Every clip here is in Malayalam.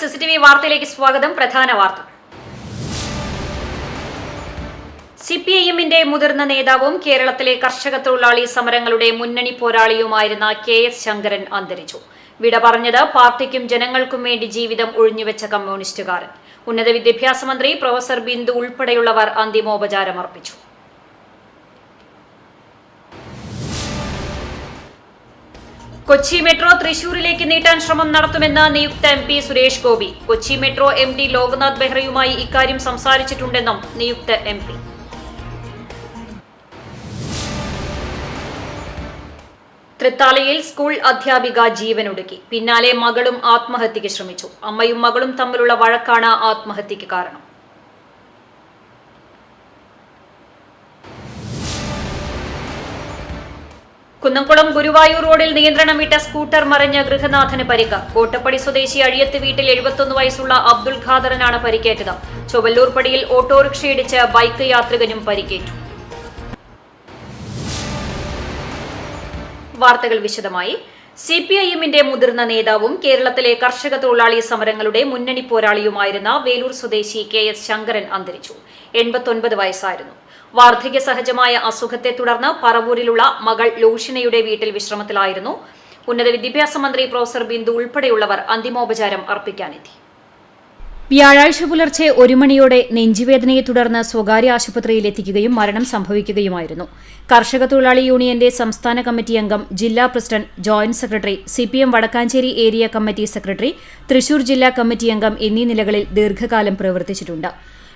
സിസിടിവി വാർത്തയിലേക്ക് സ്വാഗതം. പ്രധാന വാർത്ത. സി മുതിർന്ന നേതാവും കേരളത്തിലെ കർഷക തൊഴിലാളി സമരങ്ങളുടെ മുന്നണി പോരാളിയുമായിരുന്ന കെ എസ് ശങ്കരൻ അന്തരിച്ചു. വിട പറഞ്ഞത് പാർട്ടിക്കും ജനങ്ങൾക്കും വേണ്ടി ജീവിതം ഒഴിഞ്ഞുവെച്ച കമ്മ്യൂണിസ്റ്റുകാരൻ. ഉന്നത വിദ്യാഭ്യാസ മന്ത്രി പ്രൊഫസർ ബിന്ദു ഉൾപ്പെടെയുള്ളവർ അന്തിമോപചാരം അർപ്പിച്ചു കൊച്ചി മെട്രോ തൃശൂരിലേക്ക് നീട്ടാൻ ശ്രമം നടത്തുമെന്ന് നിയുക്ത M P Suresh Gopi. Kochi metro M D Loknath ബെഹ്റയുമായി ഇക്കാര്യം സംസാരിച്ചിട്ടുണ്ടെന്നും നിയുക്ത എം പി. തൃത്താലയിൽ സ്കൂൾ അധ്യാപിക ജീവനൊടുക്കി. പിന്നാലെ മകളും ആത്മഹത്യയ്ക്ക് ശ്രമിച്ചു. അമ്മയും മകളും തമ്മിലുള്ള വഴക്കാണ് ആത്മഹത്യയ്ക്ക് കാരണം. കുന്നംകുളം ഗുരുവായൂർ റോഡിൽ നിയന്ത്രണം വിട്ട സ്കൂട്ടർ മറിഞ്ഞ ഗൃഹനാഥന് പരിക്ക്. കോട്ടപ്പടി സ്വദേശി അഴിയത്ത് വീട്ടിൽ എഴുപത്തൊന്ന് വയസ്സുള്ള അബ്ദുൽ ഖാദറിനാണ് പരിക്കേറ്റത്. ചൊവ്വല്ലൂർ പടിയിൽ ഓട്ടോറിക്ഷയിടിച്ച് ബൈക്ക് യാത്രികനും പരിക്കേറ്റു. വാർത്തകൾ വിശദമായി. സി പി ഐ എമ്മിന്റെ മുതിർന്ന നേതാവും കേരളത്തിലെ കർഷക തൊഴിലാളി സമരങ്ങളുടെ മുന്നണി പോരാളിയുമായിരുന്ന വേലൂർ സ്വദേശി കെ എസ് ശങ്കരൻ അന്തരിച്ചു. എൺപത്തൊൻപത് വയസ്സായിരുന്നു. വാർദ്ധക്യ സഹജമായ അസുഖത്തെ തുടർന്ന് പറവൂരിലുള്ള മകൾ ലൂഷിനയുടെ വീട്ടിൽ വിശ്രമത്തിലായിരുന്നു. ഉന്നത വിദ്യാഭ്യാസ മന്ത്രി പ്രൊഫസർ ബിന്ദു ഉൾപ്പെടെയുള്ളവർ അന്തിമോപചാരം അർപ്പിക്കാനെത്തി. വ്യാഴാഴ്ച പുലർച്ചെ ഒരു മണിയോടെ നെഞ്ചുവേദനയെ തുടർന്ന് സ്വകാര്യ ആശുപത്രിയിൽ എത്തിക്കുകയും മരണം സംഭവിക്കുകയുമായിരുന്നു. കർഷക തൊഴിലാളി യൂണിയന്റെ സംസ്ഥാന കമ്മിറ്റി അംഗം ജില്ലാ president joint secretary CPM Vadakkanchery area committee secretary Thrissur ജില്ലാ കമ്മിറ്റി അംഗം എന്നീ നിലകളിൽ ദീർഘകാലം പ്രവർത്തിച്ചിട്ടുണ്ട്.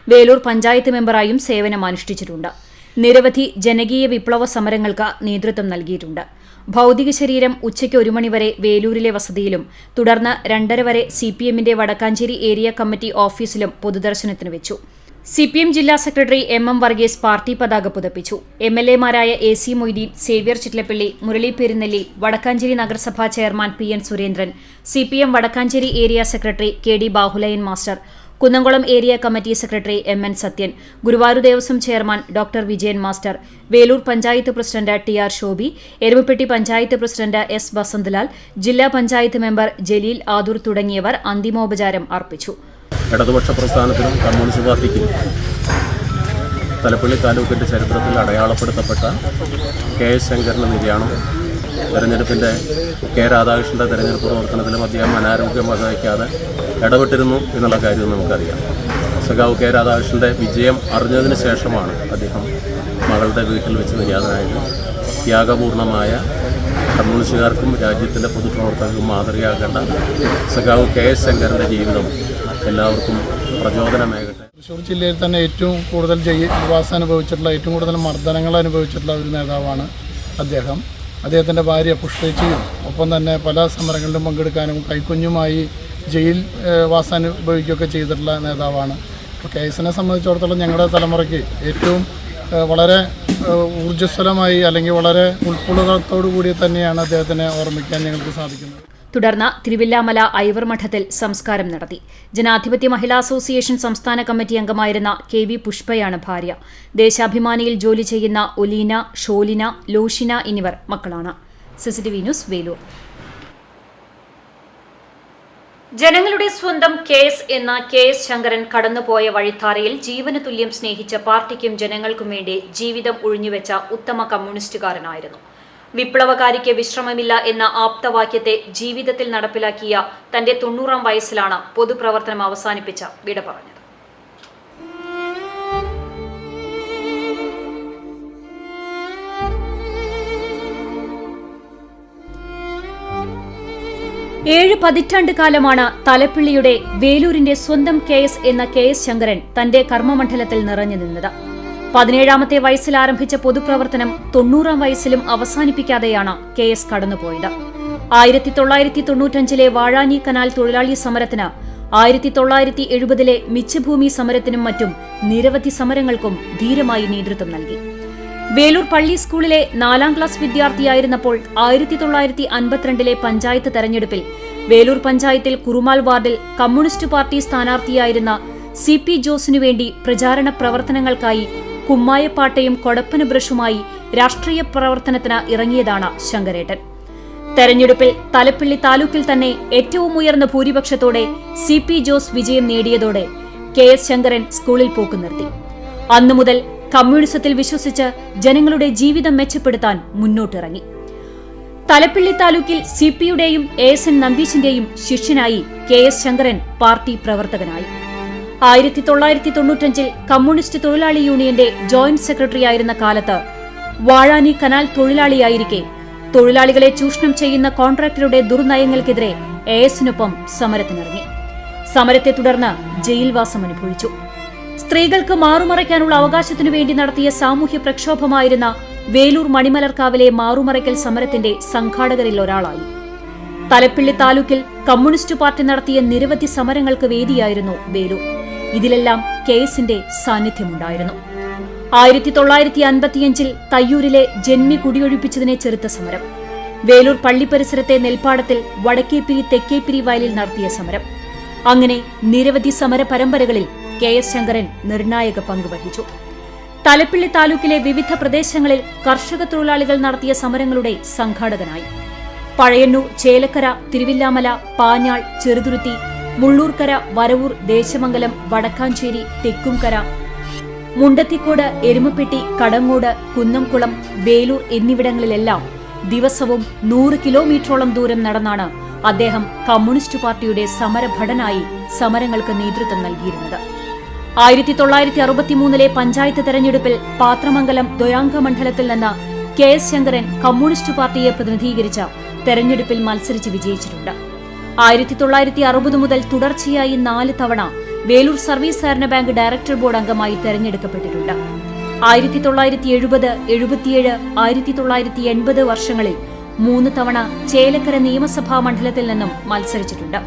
വേലൂർ പഞ്ചായത്ത് മെമ്പറായും സേവനമനുഷ്ഠിച്ചിട്ടുണ്ട്. നിരവധി ജനകീയ വിപ്ലവ സമരങ്ങൾക്ക് നേതൃത്വം നൽകിയിട്ടുണ്ട്. ഭൗതിക ശരീരം ഉച്ചയ്ക്ക് ഒരു മണിവരെ വേലൂരിലെ വസതിയിലും തുടർന്ന് രണ്ടര വരെ സി പി എമ്മിന്റെ വടക്കാഞ്ചേരി ഏരിയ കമ്മിറ്റി ഓഫീസിലും പൊതുദർശനത്തിന് വെച്ചു. സി പി എം ജില്ലാ secretary M M Varghese party പതാക പുതപ്പിച്ചു. എം എൽ എമാരായ എ സി മൊയ്തീൻ സേവ്യർ ചിറ്റലപ്പള്ളി മുരളി പെരുന്നെല്ലി വടക്കാഞ്ചേരി നഗരസഭാ chairman P N Surendran C P M Vadakkanchery area secretary K D Bahuleyan master Kunnamkulam area committee secretary M N Sathyan Guruvayur Devaswom chairman doctor Vijayan master Veloor panchayat president T R Shobhi Erumapetty panchayat president S Vasanthalal ജില്ലാ പഞ്ചായത്ത് മെമ്പർ ജലീൽ ആദൂർ തുടങ്ങിയവർ അന്തിമോപചാരം അർപ്പിച്ചു. ഇടതുപക്ഷ പ്രസ്ഥാനത്തിനും കമ്മ്യൂണിസ്റ്റ് പാർട്ടിക്കും തലപ്പള്ളി താലൂക്കിന്റെ ചരിത്രത്തിൽ അടയാളപ്പെടുത്തപ്പെട്ട കെ എസ് ശങ്കറിന്റെ നിര്യാണം തെരഞ്ഞെടുപ്പിന്റെ കെ രാധാകൃഷ്ണന്റെ തെരഞ്ഞെടുപ്പ് പ്രവർത്തനത്തിലും അദ്ദേഹം അനാരോഗ്യം വകവയ്ക്കാതെ ഇടപെട്ടിരുന്നു എന്നുള്ള കാര്യം നമുക്കറിയാം. സഖാവ് കെ രാധാകൃഷ്ണന്റെ വിജയം അറിഞ്ഞതിന് ശേഷമാണ് അദ്ദേഹം മകളുടെ വീട്ടിൽ വെച്ച് നിര്യാതനായത് ത്യാഗപൂർണമായ കമ്മ്യൂണിസ്റ്റുകാർക്കും രാജ്യത്തിന്റെ പൊതുപ്രവർത്തകർക്കും മാതൃകയാകേണ്ട സഖാവ് കെ എസ് ശങ്കറിന്റെ ജീവിതം എല്ലാവർക്കും പ്രചോദനമേകട്ടെ. തൃശ്ശൂർ ജില്ലയിൽ തന്നെ ഏറ്റവും കൂടുതൽ ജയി നിവാസം അനുഭവിച്ചിട്ടുള്ള ഏറ്റവും കൂടുതൽ മർദ്ദനങ്ങൾ അനുഭവിച്ചിട്ടുള്ള ഒരു നേതാവാണ് അദ്ദേഹം. അദ്ദേഹത്തിന്റെ ഭാര്യ പുഷ്പേച്ചിയും ഒപ്പം തന്നെ പല സമരങ്ങളിലും പങ്കെടുക്കാനും കൈക്കുഞ്ഞുമായി ജയിൽ വാസാനുഭവിക്കുകയൊക്കെ ചെയ്തിട്ടുള്ള നേതാവാണ്. അപ്പോൾ കേസിനെ സംബന്ധിച്ചിടത്തോളം ഞങ്ങളുടെ തലമുറയ്ക്ക് ഏറ്റവും വളരെ ഊർജസ്വലമായി അല്ലെങ്കിൽ വളരെ ഉൾക്കൊള്ളുകളത്തോടു കൂടി തന്നെയാണ് അദ്ദേഹത്തിനെ ഓർമ്മിക്കാൻ ഞങ്ങൾക്ക് സാധിക്കുന്നത്. തുടർന്ന് തിരുവില്ലാമല ഐവർ മഠത്തിൽ സംസ്കാരം നടത്തി. ജനാധിപത്യ മഹിളാ അസോസിയേഷൻ സംസ്ഥാന കമ്മിറ്റി അംഗമായിരുന്ന കെ വി പുഷ്പയാണ് ഭാര്യ. ദേശാഭിമാനിയിൽ ജോലി ചെയ്യുന്ന ഒലീന ഷോലിന ലോഷിന എന്നിവർ മക്കളാണ്. CCTV news Veloor. ജനങ്ങളുടെ സ്വന്തം കെ എസ് എന്ന കെ എസ് ശങ്കരൻ കടന്നുപോയ വഴിത്താരയിൽ ജീവന് തുല്യം സ്നേഹിച്ച പാർട്ടിക്കും ജനങ്ങൾക്കും വേണ്ടി ജീവിതം ഒഴിഞ്ഞുവെച്ച ഉത്തമ കമ്മ്യൂണിസ്റ്റുകാരനായിരുന്നു. വിപ്ലവകാരിക്ക് വിശ്രമമില്ല എന്ന ആപ്തവാക്യത്തെ ജീവിതത്തിൽ നടപ്പിലാക്കിയ തന്റെ തൊണ്ണൂറാം വയസ്സിലാണ് പൊതുപ്രവർത്തനം അവസാനിപ്പിച്ച വിട പറഞ്ഞത്. ഏഴ് പതിറ്റാണ്ട് കാലമാണ് തലപ്പിള്ളിയുടെ വേലൂരിന്റെ സ്വന്തം കെ എസ് എന്ന കെ എസ് ശങ്കരൻ തന്റെ കർമ്മമണ്ഡലത്തിൽ നിറഞ്ഞു നിന്നത്. പതിനേഴാമത്തെ വയസ്സിൽ ആരംഭിച്ച പൊതുപ്രവർത്തനം തൊണ്ണൂറാം വയസ്സിലും അവസാനിപ്പിക്കാതെയാണ് കെ എസ് കടന്നുപോയത്. ആയിരത്തി തൊള്ളായിരത്തി തൊണ്ണൂറ്റഞ്ചിലെ വാഴാനി കനാൽ തൊഴിലാളി സമരത്തിന് ആയിരത്തി തൊള്ളായിരത്തി എഴുപതിലെ മിച്ചഭൂമി സമരത്തിനും മറ്റും നിരവധി സമരങ്ങൾക്കും ധീരമായി നേതൃത്വം നൽകി. വേലൂർ പള്ളി സ്കൂളിലെ നാലാം ക്ലാസ് വിദ്യാർത്ഥിയായിരുന്നപ്പോൾ ആയിരത്തി തൊള്ളായിരത്തി അൻപത്തിരണ്ടിലെ പഞ്ചായത്ത് തെരഞ്ഞെടുപ്പിൽ വേലൂർ പഞ്ചായത്തിൽ കുറുമാൽ വാർഡിൽ കമ്മ്യൂണിസ്റ്റ് പാർട്ടി സ്ഥാനാർത്ഥിയായിരുന്ന സി പി ജോസിനു വേണ്ടി പ്രചാരണ പ്രവർത്തനങ്ങൾക്കായി കുമ്മായപ്പാട്ടയും കൊടപ്പന ബ്രഷുമായി രാഷ്ട്രീയ പ്രവർത്തനത്തിന് ഇറങ്ങിയതാണ് ശങ്കരേട്ടൻ. തെരഞ്ഞെടുപ്പിൽ തലപ്പിള്ളി താലൂക്കിൽ തന്നെ ഏറ്റവും ഉയർന്ന ഭൂരിപക്ഷത്തോടെ സി പി ജോസ് വിജയം നേടിയതോടെ കെ എസ് ശങ്കരൻ സ്കൂളിൽ പോക്ക് നിർത്തി. അന്നു മുതൽ കമ്മ്യൂണിസത്തിൽ വിശ്വസിച്ച് ജനങ്ങളുടെ ജീവിതം മെച്ചപ്പെടുത്താൻ മുന്നോട്ടിറങ്ങി. തലപ്പിള്ളി താലൂക്കിൽ സി പിയുടെയും എ എസ് എൻ നമ്പീശിന്റെയും ശിഷ്യനായി കെ എസ് ശങ്കരൻ പാർട്ടി പ്രവർത്തകനായി. ആയിരത്തി തൊള്ളായിരത്തി തൊണ്ണൂറ്റഞ്ചിൽ കമ്മ്യൂണിസ്റ്റ് തൊഴിലാളി യൂണിയന്റെ ജോയിന്റ് സെക്രട്ടറിയായിരുന്ന കാലത്ത് വാഴാനി കനാൽ തൊഴിലാളിയായിരിക്കെ തൊഴിലാളികളെ ചൂഷണം ചെയ്യുന്ന കോൺട്രാക്ടറുടെ ദുർനയങ്ങൾക്കെതിരെ എ എസിനൊപ്പം സമരത്തിനിറങ്ങി. സമരത്തെ തുടർന്ന് ജയിൽവാസം അനുഭവിച്ചു. സ്ത്രീകൾക്ക് മാറുമറയ്ക്കാനുള്ള അവകാശത്തിനു വേണ്ടി നടത്തിയ സാമൂഹ്യ പ്രക്ഷോഭമായിരുന്ന വേലൂർ മണിമലർക്കാവിലെ മാറുമറയ്ക്കൽ സമരത്തിന്റെ സംഘാടകരിൽ ഒരാളായി. തലപ്പിള്ളി താലൂക്കിൽ കമ്മ്യൂണിസ്റ്റ് പാർട്ടി നടത്തിയ നിരവധി സമരങ്ങൾക്ക് വേദിയായിരുന്നു വേലൂർ. ഇതിലെല്ലാം കേസിന്റെ സാന്നിധ്യമുണ്ടായിരുന്നു. ആയിരത്തി തൊള്ളായിരത്തി അൻപത്തിയഞ്ചിൽ തയ്യൂരിലെ ജന്മി കുടിയൊഴിപ്പിച്ചതിനെ ചെറുത്ത സമരം. വേലൂർ പള്ളി പരിസരത്തെ നെൽപ്പാടത്തിൽ വടക്കേപ്പിരി തെക്കേപ്പിരി വയലിൽ നടത്തിയ സമരം. അങ്ങനെ നിരവധി സമര പരമ്പരകളിൽ കെ എസ് ശങ്കരൻ നിർണായക പങ്കുവഹിച്ചു തലപ്പിള്ളി താലൂക്കിലെ വിവിധ പ്രദേശങ്ങളിൽ കർഷക തൊഴിലാളികൾ നടത്തിയ സമരങ്ങളുടെ സംഘാടകനായി. പഴയന്നൂർ ചേലക്കര തിരുവില്ലാമല പാഞ്ഞാൾ ചെറുതുരുത്തി മുള്ളൂർക്കര വരവൂർ ദേശമംഗലം വടക്കാഞ്ചേരി തെക്കുംകര മുണ്ടത്തിക്കോട് എരുമപ്പെട്ടി കടങ്ങോട് കുന്നംകുളം വേലൂർ എന്നിവിടങ്ങളിലെല്ലാം ദിവസവും നൂറ് കിലോമീറ്ററോളം ദൂരം നടന്നാണ് അദ്ദേഹം കമ്മ്യൂണിസ്റ്റ് പാർട്ടിയുടെ സമരഭടനായി സമരങ്ങൾക്ക് നേതൃത്വം നൽകിയിരുന്നത്. ആയിരത്തി തൊള്ളായിരത്തി അറുപത്തിമൂന്നിലെ പഞ്ചായത്ത് തെരഞ്ഞെടുപ്പിൽ പാത്രമംഗലം ദ്വയാംഗ മണ്ഡലത്തിൽ നിന്ന് കെ എസ് ശങ്കരൻ കമ്മ്യൂണിസ്റ്റ് പാർട്ടിയെ പ്രതിനിധീകരിച്ച തെരഞ്ഞെടുപ്പിൽ മത്സരിച്ച് വിജയിച്ചിട്ടുണ്ട്. ആയിരത്തി തൊള്ളായിരത്തി അറുപത് മുതൽ തുടർച്ചയായി നാല് തവണ വേലൂർ സർവീസ് സഹകരണ ബാങ്ക് ഡയറക്ടർ ബോർഡ് അംഗമായി തെരഞ്ഞെടുക്കപ്പെട്ടിട്ടുണ്ട്. ആയിരത്തി തൊള്ളായിരത്തി എഴുപത് എഴുപത്തിയേഴ് ആയിരത്തി തൊള്ളായിരത്തി എൺപത് വർഷങ്ങളിൽ മൂന്ന് തവണ ചേലക്കര നിയമസഭാ മണ്ഡലത്തിൽ നിന്നും മത്സരിച്ചിട്ടുണ്ട്.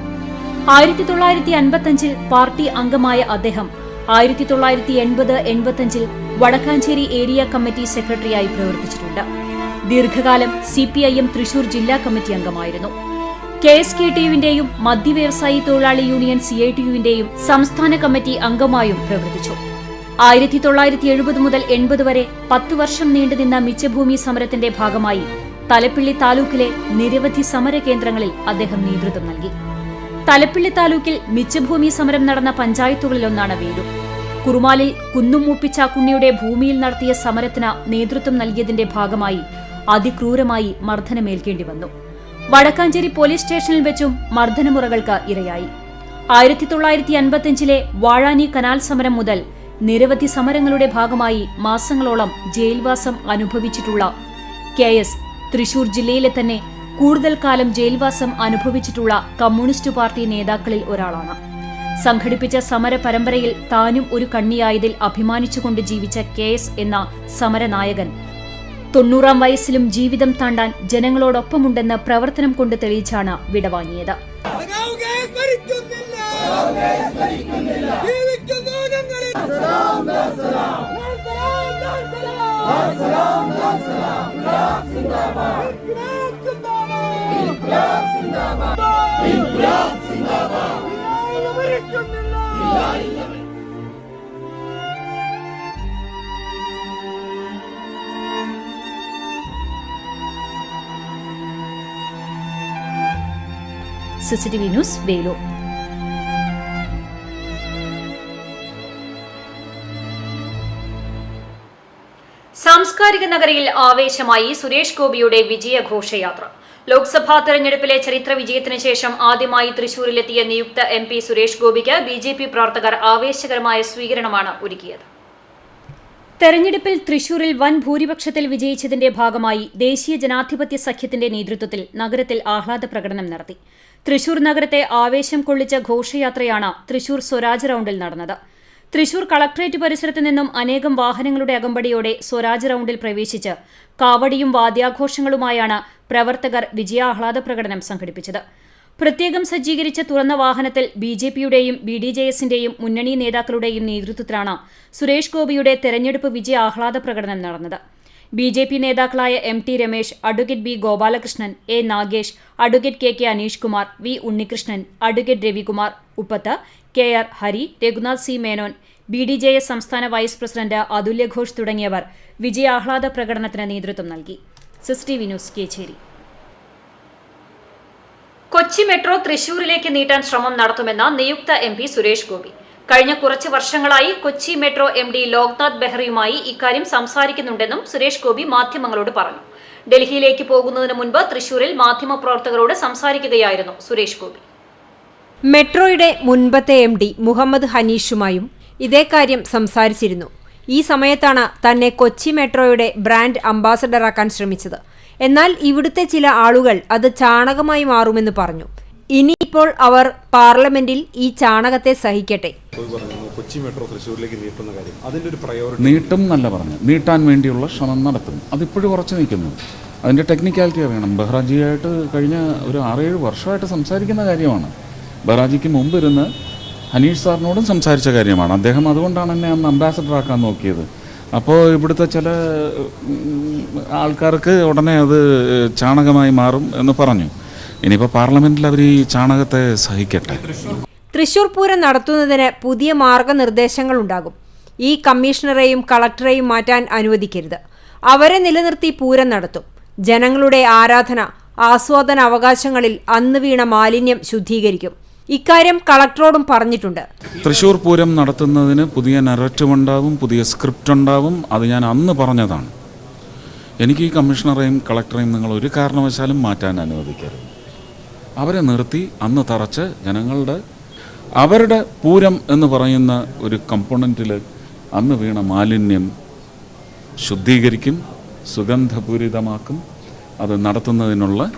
ആയിരത്തി തൊള്ളായിരത്തി അൻപത്തഞ്ചിൽ പാർട്ടി അംഗമായ അദ്ദേഹം ആയിരത്തി തൊള്ളായിരത്തി എൺപത് എൺപത്തഞ്ചിൽ വടക്കാഞ്ചേരി ഏരിയ കമ്മിറ്റി സെക്രട്ടറിയായി പ്രവർത്തിച്ചിട്ടുണ്ട്. ദീർഘകാലം സിപിഐഎം തൃശൂർ ജില്ലാ കമ്മിറ്റി അംഗമായിരുന്നു. കെ എസ് കെ ടി യുവിന്റെയും മധ്യവ്യവസായി തൊഴിലാളി യൂണിയൻ സി ഐ ടി യുവിന്റെയും സംസ്ഥാന കമ്മിറ്റി അംഗമായും പ്രവർത്തിച്ചു. ആയിരത്തി തൊള്ളായിരത്തി എഴുപത് മുതൽ എൺപത് വരെ പത്ത് വർഷം നീണ്ടുനിന്ന മിച്ചഭൂമി സമരത്തിന്റെ ഭാഗമായി തലപ്പിള്ളി താലൂക്കിലെ നിരവധി സമര കേന്ദ്രങ്ങളിൽ അദ്ദേഹം നേതൃത്വം നൽകി. തലപ്പിള്ളി താലൂക്കിൽ മിച്ചഭൂമി സമരം നടന്ന പഞ്ചായത്തുകളിലൊന്നാണ് വേലൂർ. കുറുമാലിൽ കുന്നും മൂപ്പിച്ചാക്കുണ്ണിയുടെ ഭൂമിയിൽ നടത്തിയ സമരത്തിന് നേതൃത്വം നൽകിയതിന്റെ ഭാഗമായി അതിക്രൂരമായി മർദ്ദനമേൽക്കേണ്ടി വന്നു. വടക്കാഞ്ചേരി പോലീസ് സ്റ്റേഷനിൽ വെച്ചും മർദ്ദനമുറകൾക്ക് ഇരയായി. ആയിരത്തി തൊള്ളായിരത്തി അൻപത്തിയഞ്ചിലെ വാഴാനി കനാൽ സമരം മുതൽ നിരവധി സമരങ്ങളുടെ ഭാഗമായി മാസങ്ങളോളം ജയിൽവാസം അനുഭവിച്ചിട്ടുള്ള കെ എസ് തൃശൂർ ജില്ലയിലെ തന്നെ കൂടുതൽ കാലം ജയിൽവാസം അനുഭവിച്ചിട്ടുള്ള കമ്മ്യൂണിസ്റ്റ് പാർട്ടി നേതാക്കളിൽ ഒരാളാണ്. സംഘടിപ്പിച്ച സമര പരമ്പരയിൽ താനും ഒരു കണ്ണിയായതിൽ അഭിമാനിച്ചുകൊണ്ട് ജീവിച്ച കെ എന്ന സമരനായകൻ തൊണ്ണൂറാം വയസ്സിലും ജീവിതം താണ്ടാൻ ജനങ്ങളോടൊപ്പമുണ്ടെന്ന് പ്രവർത്തനം കൊണ്ട് തെളിയിച്ചാണ് വിടവാങ്ങിയത് സിസിടിവി ന്യൂസ് വേലൂർ. സാംസ്കാരിക നഗരിയിൽ ആവേശമായി സുരേഷ് ഗോപിയുടെ വിജയഘോഷയാത്ര ലോക്സഭാ തെരഞ്ഞെടുപ്പിലെ ചരിത്ര വിജയത്തിന് ശേഷം ആദ്യമായി തൃശൂരിലെത്തിയ നിയുക്ത എം പി സുരേഷ് ഗോപിക്ക് ബി ജെ പി പ്രവർത്തകർ ആവേശകരമായ സ്വീകരണമാണ് ഒരുക്കിയത്. തെരഞ്ഞെടുപ്പിൽ തൃശൂരിൽ വൻ ഭൂരിപക്ഷത്തിൽ വിജയിച്ചതിന്റെ ഭാഗമായി ദേശീയ ജനാധിപത്യ സഖ്യത്തിന്റെ നേതൃത്വത്തിൽ നഗരത്തിൽ ആഹ്ലാദ പ്രകടനം നടത്തി. തൃശൂർ നഗരത്തെ ആവേശം കൊള്ളിച്ച ഘോഷയാത്രയാണ് തൃശൂർ സ്വരാജ് റൌണ്ടിൽ നടന്നത്. തൃശൂർ കളക്ട്രേറ്റ് പരിസരത്ത് നിന്നും അനേകം വാഹനങ്ങളുടെ അകമ്പടിയോടെ സ്വരാജ് റൌണ്ടിൽ പ്രവേശിച്ച് കാവടിയും വാദ്യാഘോഷങ്ങളുമായാണ് പ്രവർത്തകർ വിജയാഹ്ലാദ പ്രകടനം സംഘടിപ്പിച്ചത്. പ്രത്യേകം സജ്ജീകരിച്ച തുറന്ന വാഹനത്തിൽ ബി ജെ പിയുടെയും ബി ഡി ജെ എസിന്റെയും മുന്നണി നേതാക്കളുടെയും നേതൃത്വത്തിലാണ് സുരേഷ് ഗോപിയുടെ തെരഞ്ഞെടുപ്പ് വിജയ ആഹ്ലാദ പ്രകടനം നടന്നത്. ബി ജെ പി നേതാക്കളായ M T Ramesh advocate B Gopalakrishnan A Nagesh advocate K K Aneesh Kumar V Unnikrishnan advocate Ravikumar Uppath K R Hari Raghunath C Menon B D J S സംസ്ഥാന വൈസ് പ്രസിഡന്റ് അതുല്യഘോഷ് തുടങ്ങിയവർ വിജയാഹ്ലാദ പ്രകടനത്തിന് നേതൃത്വം നൽകി. കൊച്ചി മെട്രോ തൃശൂരിലേക്ക് നീട്ടാൻ ശ്രമം നടത്തുമെന്ന നിയുക്ത എം പി സുരേഷ് ഗോപി. കഴിഞ്ഞ കുറച്ച് വർഷങ്ങളായി Kochi metro M D Loknath ബെഹ്റയുമായി ഇക്കാര്യം സംസാരിക്കുന്നുണ്ടെന്നും സുരേഷ് ഗോപി മാധ്യമങ്ങളോട് പറഞ്ഞു. ഡൽഹിയിലേക്ക് പോകുന്നതിന് മുൻപ് തൃശൂരിൽ മാധ്യമപ്രവർത്തകരോട് സംസാരിക്കുകയായിരുന്നു സുരേഷ് ഗോപി. മെട്രോയുടെ മുൻപത്തെ എം ഡി മുഹമ്മദ് ഹനീഷുമായും ഇതേ കാര്യം സംസാരിച്ചിരുന്നു. ഈ സമയത്താണ് തന്നെ കൊച്ചി മെട്രോയുടെ ബ്രാൻഡ് അംബാസഡറാക്കാൻ ശ്രമിച്ചത്. എന്നാൽ ഇവിടുത്തെ ചില ആളുകൾ അത് ചാണകമായി മാറുമെന്ന് പറഞ്ഞു. ഇനിയിപ്പോൾ അവർ പാർലമെന്റിൽ ഈ ചാണകത്തെ സഹിക്കട്ടെ. പറഞ്ഞു കൊച്ചി മെട്രോ തൃശ്ശൂരിലേക്ക് നീട്ടുന്ന കാര്യം. അതിന്റെ ഒരു പ്രയോറിറ്റി നീട്ടും നല്ല പറഞ്ഞു നീട്ടാൻ വേണ്ടിയുള്ള ശ്രമം നടത്തും അതിപ്പോഴും ഉറച്ചു നിൽക്കുന്നു. അതിന്റെ ടെക്നിക്കാലിറ്റി അറിയണം. ബഹ്റാജിയായിട്ട് കഴിഞ്ഞ ഒരു ആറേഴ് വർഷമായിട്ട് സംസാരിക്കുന്ന കാര്യമാണ്. ബഹ്റാജിക്ക് മുമ്പ് ഇരുന്ന് ഹനീഷ് സാറിനോടും സംസാരിച്ച കാര്യമാണ്. അദ്ദേഹം അതുകൊണ്ടാണ് എന്നെ അന്ന് അംബാസഡർ ആക്കാൻ നോക്കിയത്. അപ്പോൾ ഇവിടുത്തെ ചില ആൾക്കാർക്ക് ഉടനെ അത് ചാണകമായി മാറും എന്ന് പറഞ്ഞു. ഇനിയിപ്പോൾ പാർലമെന്റിൽ അവർ ഈ ചാണകത്തെ സഹിക്കട്ടെ. തൃശൂർ പൂരം നടത്തുന്നതിന് പുതിയ മാർഗനിർദ്ദേശങ്ങളുണ്ടാകും. ഈ കമ്മീഷണറെയും കളക്ടറെയും മാറ്റാൻ അനുവദിക്കരുത്. അവരെ നിലനിർത്തി പൂരം നടത്തും. ജനങ്ങളുടെ ആരാധന ആസ്വാദന അവകാശങ്ങളിൽ അന്ന് വീണ മാലിന്യം ശുദ്ധീകരിക്കും. ഇക്കാര്യം കളക്ടറോടും പറഞ്ഞിട്ടുണ്ട്. തൃശൂർ പൂരം നടത്തുന്നതിന് പുതിയ നരറ്റീവ് ഉണ്ടാവും പുതിയ സ്ക്രിപ്റ്റ് ഉണ്ടാവും. അത് ഞാൻ അന്ന് പറഞ്ഞതാണ്. എനിക്ക് ഈ കമ്മീഷണറെയും കളക്ടറെയും നിങ്ങൾ ഒരു കാരണവശാലും മാറ്റാൻ അനുവദിക്കരുത്. അവരെ നിർത്തി അന്ന് തറച്ച് ജനങ്ങളുടെ അവരുടെ പൂരം എന്ന് പറയുന്ന ഒരു കമ്പോണന്റിൽ അന്ന് വീണ മാലിന്യം ശുദ്ധീകരിക്കും സുഗന്ധപൂരിതമാക്കും. അത് നടത്തുന്നതിനുള്ള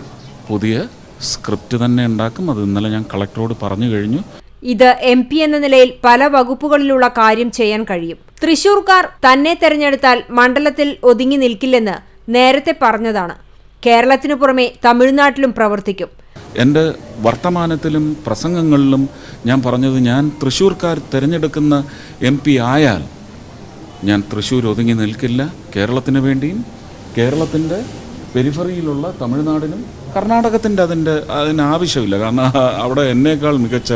പുതിയ സ്ക്രിപ്റ്റ് തന്നെ ഉണ്ടാക്കും. അത് ഇന്നലെ ഞാൻ കളക്ടറോട് പറഞ്ഞു കഴിഞ്ഞു. ഇത് എം പി എന്ന നിലയിൽ പല വകുപ്പുകളിലുള്ള കാര്യം ചെയ്യാൻ കഴിയും. തൃശൂർക്കാർ തന്നെ തെരഞ്ഞെടുത്താൽ മണ്ഡലത്തിൽ ഒതുങ്ങി നിൽക്കില്ലെന്ന് നേരത്തെ പറഞ്ഞതാണ്. കേരളത്തിനു പുറമെ തമിഴ്നാട്ടിലും പ്രവർത്തിക്കും. എന്റെ വർത്തമാനത്തിലും പ്രസംഗങ്ങളിലും ഞാൻ പറഞ്ഞത് ഞാൻ തൃശ്ശൂർക്കാർ തിരഞ്ഞെടുക്കുന്ന എം പി ആയാൽ ഞാൻ തൃശ്ശൂർ ഒതുങ്ങി നിൽക്കില്ല. കേരളത്തിന് വേണ്ടിയും കേരളത്തിന്റെ പെരിഫറിയിലുള്ള തമിഴ്നാടിനും കർണാടകത്തിന്റെ അതിന്റെ അതിന് ആവശ്യമില്ല. കാരണം അവിടെ എന്നേക്കാൾ മികച്ച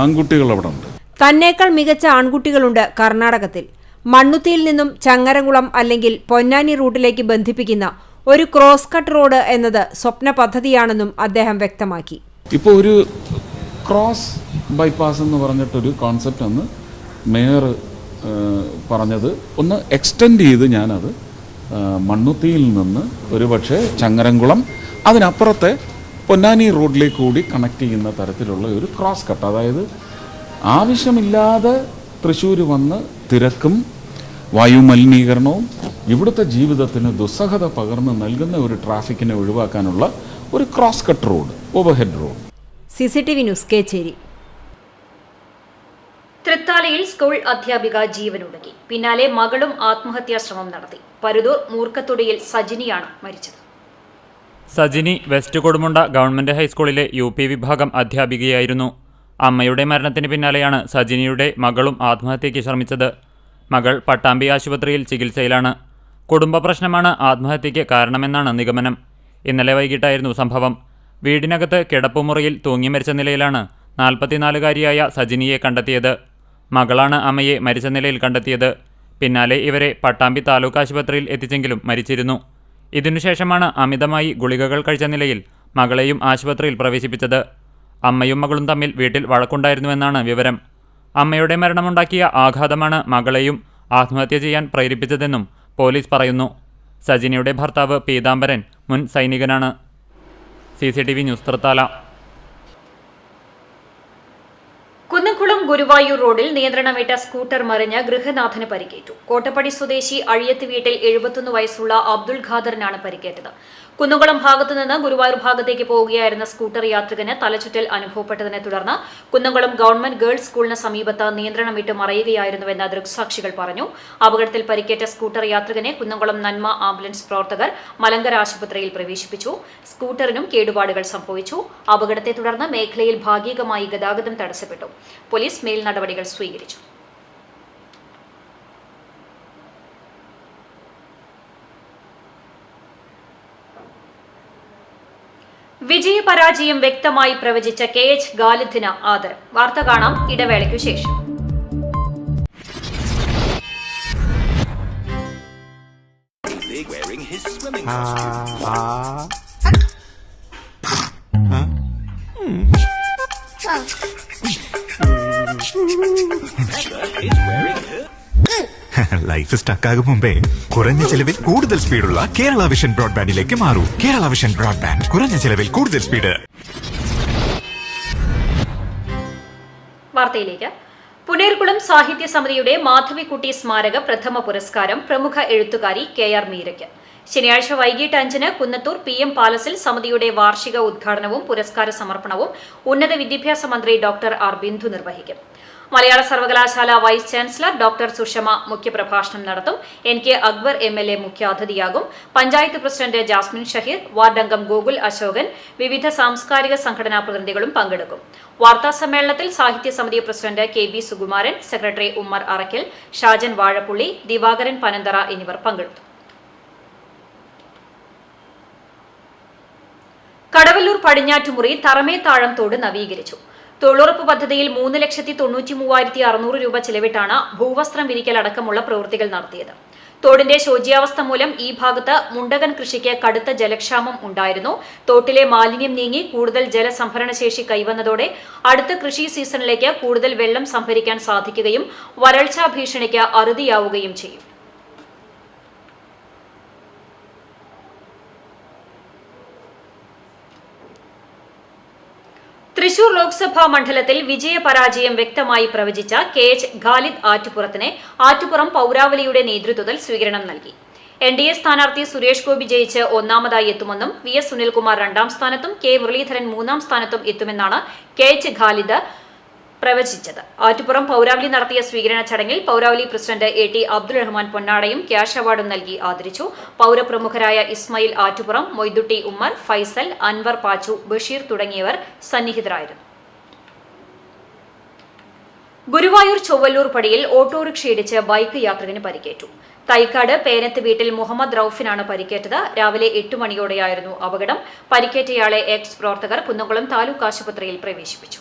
ആൺകുട്ടികൾ അവിടെ ഉണ്ട്. തന്നേക്കാൾ മികച്ച ആൺകുട്ടികളുണ്ട് കർണാടകത്തിൽ. മണ്ണുത്തിയിൽ നിന്നും ചങ്ങരകുളം അല്ലെങ്കിൽ പൊന്നാനി റൂട്ടിലേക്ക് ബന്ധിപ്പിക്കുന്ന ഒരു ക്രോസ് കട്ട് റോഡ് എന്നത് സ്വപ്ന പദ്ധതിയാണെന്നും അദ്ദേഹം വ്യക്തമാക്കി. ഇപ്പോൾ ഒരു ക്രോസ് ബൈപ്പാസ് എന്ന് പറഞ്ഞിട്ടൊരു കോൺസെപ്റ്റ് അന്ന് മേയർ പറഞ്ഞത്. ഒന്ന് എക്സ്റ്റെൻഡ് ചെയ്ത് ഞാനത് മണ്ണുത്തിയിൽ നിന്ന് ഒരു പക്ഷേ ചങ്ങരംകുളം അതിനപ്പുറത്തെ പൊന്നാനി റോഡിലേക്ക് കൂടി കണക്ട് ചെയ്യുന്ന തരത്തിലുള്ള ഒരു ക്രോസ് കട്ട്. അതായത് ആവശ്യമില്ലാതെ തൃശ്ശൂർ വന്ന് തിരക്കും വായുമലിനീകരണവും ഇവിടുത്തെ ജീവിതത്തിന് ദുസ്സഹത പകർന്ന് നൽകുന്ന ഒരു ട്രാഫിക്കിനെ ഒഴിവാക്കാനുള്ള ഒരു cross cut road overhead road C C T V news Kecheri. തൃത്താലയിൽ school അധ്യാപിക ജീവനൊടുക്കി പിന്നാലെ മകളും ആത്മഹത്യാ ശ്രമം നടത്തി. പരുതൂർ മൂർക്കത്തൊടിയിൽ സജിനിയാണ് മരിച്ചത്. സജിനി വെസ്റ്റ് കൊടുമുണ്ട ഗവൺമെന്റ് ഹൈസ്കൂളിലെ യു പി വിഭാഗം അധ്യാപികയായിരുന്നു. അമ്മയുടെ മരണത്തിന് പിന്നാലെയാണ് സജിനിയുടെ മകളും ആത്മഹത്യയ്ക്ക് ശ്രമിച്ചത്. മകൾ പട്ടാമ്പി ആശുപത്രിയിൽ ചികിത്സയിലാണ്. കുടുംബ പ്രശ്നമാണ് ആത്മഹത്യയ്ക്ക് കാരണമെന്നാണ് നിഗമനം. ഇന്നലെ വൈകിട്ടായിരുന്നു സംഭവം. വീടിനകത്ത് കിടപ്പുമുറിയിൽ തൂങ്ങി മരിച്ച നിലയിലാണ് നാൽപ്പത്തിനാലുകാരിയായ സജിനിയെ കണ്ടെത്തിയത്. മകളാണ് അമ്മയെ മരിച്ച നിലയിൽ കണ്ടെത്തിയത്. പിന്നാലെ ഇവരെ പട്ടാമ്പി താലൂക്ക് ആശുപത്രിയിൽ എത്തിച്ചെങ്കിലും മരിച്ചിരുന്നു. ഇതിനുശേഷമാണ് അമിതമായി ഗുളികകൾ കഴിച്ച നിലയിൽ മകളെയും ആശുപത്രിയിൽ പ്രവേശിപ്പിച്ചത്. അമ്മയും മകളും തമ്മിൽ വീട്ടിൽ വഴക്കുണ്ടായിരുന്നുവെന്നാണ് വിവരം. അമ്മയുടെ മരണമുണ്ടാക്കിയ ആഘാതമാണ് മകളെയും ആത്മഹത്യ ചെയ്യാൻ പ്രേരിപ്പിച്ചതെന്നും പോലീസ് പറയുന്നു. സജിനിയുടെ ഭർത്താവ് പീതാംബരൻ മുൻ സൈനികനാണ്. C C T V news Thrithala. Kunnamkulam Guruvayur റോഡിൽ നിയന്ത്രണം വിട്ട സ്കൂട്ടർ മറിഞ്ഞ് ഗൃഹനാഥന് പരിക്കേറ്റു. കോട്ടപ്പടി സ്വദേശി അഴിയത്ത് വീട്ടിൽ എഴുപത്തൊന്ന് വയസ്സുള്ള അബ്ദുൾ ഖാദറിനാണ് പരിക്കേറ്റത്. കുന്നംകുളം ഭാഗത്തു നിന്ന് ഗുരുവായൂർ ഭാഗത്തേക്ക് പോവുകയായിരുന്ന സ്കൂട്ടർ യാത്രികന് തലചുറ്റൽ അനുഭവപ്പെട്ടതിനെ തുടർന്ന് കുന്നുകുളം ഗവൺമെന്റ് ഗേൾസ് സ്കൂളിന് സമീപത്ത് നിയന്ത്രണം വിട്ട് മറയുകയായിരുന്നുവെന്ന് ദൃക്സാക്ഷികൾ പറഞ്ഞു. അപകടത്തിൽ പരിക്കേറ്റ സ്കൂട്ടർ യാത്രികനെ കുന്നുകുളം നന്മ ആംബുലൻസ് പ്രവർത്തകർ മലങ്കര ആശുപത്രിയിൽ പ്രവേശിപ്പിച്ചു. സ്കൂട്ടറിനും കേടുപാടുകൾ സംഭവിച്ചു. അപകടത്തെ തുടർന്ന് മേഖലയിൽ ഭാഗികമായി ഗതാഗതം തടസ്സപ്പെട്ടു. പോലീസ് മേൽ നടപടികൾ സ്വീകരിച്ചു. വിജയപരാജയം വ്യക്തമായി പ്രവചിച്ച കെ എച്ച് ഗാലിദിന് ആദർ. വാർത്ത കാണാം ഇടവേളയ്ക്കു ശേഷം. ലൈഫ് സ്റ്റക്കാകും മുമ്പേ കുറഞ്ഞ ചെലവിൽ കൂടുതൽ സ്പീഡുള്ള കേരള വിഷൻ ബ്രോഡ്ബാൻഡിലേക്ക് മാറൂ. കേരള വിഷൻ ബ്രോഡ്ബാൻഡ് കുറഞ്ഞ ചെലവിൽ കൂടുതൽ സ്പീഡ്. വാർത്തയിലേക്ക്. പുനേർകുളം സാഹിത്യ സമിതിയുടെ മാധവിക്കുട്ടി സ്മാരക പ്രഥമ പുരസ്കാരം പ്രമുഖ എഴുത്തുകാരി കെ ആർ മീരയ്ക്ക്. ശനിയാഴ്ച വൈകിട്ട് അഞ്ചിന് കുന്നത്തൂർ പി എം പാലസിൽ സമിതിയുടെ വാർഷിക ഉദ്ഘാടനവും പുരസ്കാര സമർപ്പണവും ഉന്നത വിദ്യാഭ്യാസ മന്ത്രി ഡോക്ടർ ആർ ബിന്ദു നിർവഹിക്കും. മലയാള സർവകലാശാല വൈസ് ചാൻസലർ ഡോക്ടർ സുഷമ മുഖ്യപ്രഭാഷണം നടത്തും. N K Akbar M L A മുഖ്യാതിഥിയാകും. പഞ്ചായത്ത് പ്രസിഡന്റ് ജാസ്മിൻ ഷഹീർ വാർഡംഗം ഗോകുൽ അശോകൻ വിവിധ സാംസ്കാരിക സംഘടനാ പ്രതിനിധികളും പങ്കെടുക്കും. വാർത്താ സമ്മേളനത്തിൽ സാഹിത്യ സമിതി president K B Sukumaran secretary Ummer Arackal Shajan Vazhappully Divakaran Pananthara എന്നിവർ പങ്കെടുത്തു. കടവല്ലൂർ പടിഞ്ഞാറ്റുമുറി തറമേ തറമേത്താഴം തോട് നവീകരിച്ചു. തൊഴിലുറപ്പ് പദ്ധതിയിൽ മൂന്ന് ലക്ഷത്തി തൊണ്ണൂറ്റി മൂവായിരത്തി അറുന്നൂറ് രൂപ ചെലവിട്ടാണ് ഭൂവസ്ത്രം വിരിക്കൽ അടക്കമുള്ള പ്രവൃത്തികൾ നടത്തിയത്. തോടിന്റെ ശോച്യാവസ്ഥ മൂലം ഈ ഭാഗത്ത് മുണ്ടകൻ കൃഷിക്ക് കടുത്ത ജലക്ഷാമം ഉണ്ടായിരുന്നു. തോട്ടിലെ മാലിന്യം നീങ്ങി കൂടുതൽ ജലസംഭരണശേഷി കൈവന്നതോടെ അടുത്ത കൃഷി സീസണിലേക്ക് കൂടുതൽ വെള്ളം സംഭരിക്കാൻ സാധിക്കുകയും വരൾച്ചാ ഭീഷണിക്ക് അറുതിയാവുകയും ചെയ്യും. തൃശൂർ ലോക്സഭാ മണ്ഡലത്തിൽ വിജയപരാജയം വ്യക്തമായി പ്രവചിച്ച കെ എച്ച് ഖാലിദ് ആറ്റുപുറത്തിന് ആറ്റുപുറം പൌരാവലിയുടെ നേതൃത്വത്തിൽ സ്വീകരണം നൽകി. എൻ ഡി എ സ്ഥാനാർത്ഥി സുരേഷ് ഗോപി ജയിച്ച് ഒന്നാമതായി എത്തുമെന്നും വി എസ് സുനിൽകുമാർ രണ്ടാം സ്ഥാനത്തും കെ മുരളീധരൻ മൂന്നാം സ്ഥാനത്തും എത്തുമെന്നാണ് കെ എച്ച് ഖാലിദ് പ്രവചിച്ചത്. ആറ്റുപുറം പൌരാവലി നടത്തിയ സ്വീകരണ ചടങ്ങിൽ പൌരാവലി president A T Abdul Rahman പൊന്നാടയും cash അവാർഡും നൽകി ആദരിച്ചു. പൌരപ്രമുഖരായ ഇസ്മയിൽ ആറ്റുപുറം മൊയ്തുട്ടി ഉമ്മർ ഫൈസൽ അൻവർ പാച്ചു ബഷീർ തുടങ്ങിയവർ സന്നിഹിതരായിരുന്നു. ഗുരുവായൂർ ചൊവ്വല്ലൂർ പടിയിൽ ഓട്ടോറിക്ഷയിടിച്ച് ബൈക്ക് യാത്രികന് പരിക്കേറ്റു. തൈക്കാട് പേനത്ത് വീട്ടിൽ മുഹമ്മദ് റൌഫിനാണ് പരിക്കേറ്റത്. രാവിലെ എട്ട് മണിയോടെയായിരുന്നു അപകടം. പരിക്കേറ്റയാളെ എക്സ് പ്രവർത്തകർ കുന്നംകുളം താലൂക്ക് ആശുപത്രിയിൽ പ്രവേശിപ്പിച്ചു.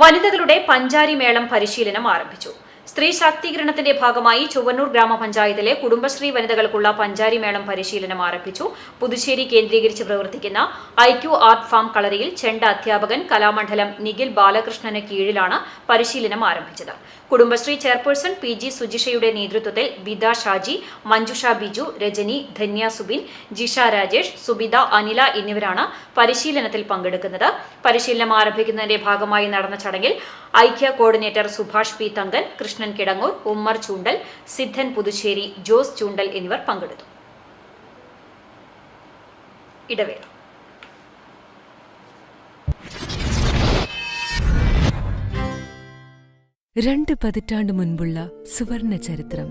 വനിതകളുടെ പഞ്ചാരി മേളം പരിശീലനം ആരംഭിച്ചു. സ്ത്രീ ശാക്തീകരണത്തിന്റെ ഭാഗമായി ചുവന്നൂർ ഗ്രാമപഞ്ചായത്തിലെ കുടുംബശ്രീ വനിതകൾക്കുള്ള പഞ്ചാരി മേളം പരിശീലനം ആരംഭിച്ചു. പുതുശ്ശേരി കേന്ദ്രീകരിച്ച് പ്രവർത്തിക്കുന്ന ഐക്യു ആർട്ട് ഫാം കളരിയിൽ ചെണ്ട അധ്യാപകൻ കലാമണ്ഡലം നിഖിൽ ബാലകൃഷ്ണന് കീഴിലാണ് പരിശീലനം ആരംഭിച്ചത്. കുടുംബശ്രീ ചെയർപേഴ്സൺ പി ജി സുജിഷയുടെ നേതൃത്വത്തിൽ ബിദ ഷാജി മഞ്ജുഷ ബിജു രജനി ധന്യ സുബിൻ ജിഷ രാജേഷ് സുബിത അനില എന്നിവരാണ് പരിശീലനത്തിൽ പങ്കെടുക്കുന്നത്. പരിശീലനം ആരംഭിക്കുന്നതിന്റെ ഭാഗമായി നടന്ന ചടങ്ങിൽ ഐക്യ കോർഡിനേറ്റർ സുഭാഷ് പി. തങ്കൻ കൃഷ്ണൻ കിടങ്ങൂർ ഉമ്മർ ചൂണ്ടൽ സിദ്ധൻ പുതുശ്ശേരി ജോസ് ചൂണ്ടൽ എന്നിവർ പങ്കെടുത്തു. ഇടവേള. രണ്ട് പതിറ്റാണ്ട് മുൻപുള്ള സുവർണ ചരിത്രം.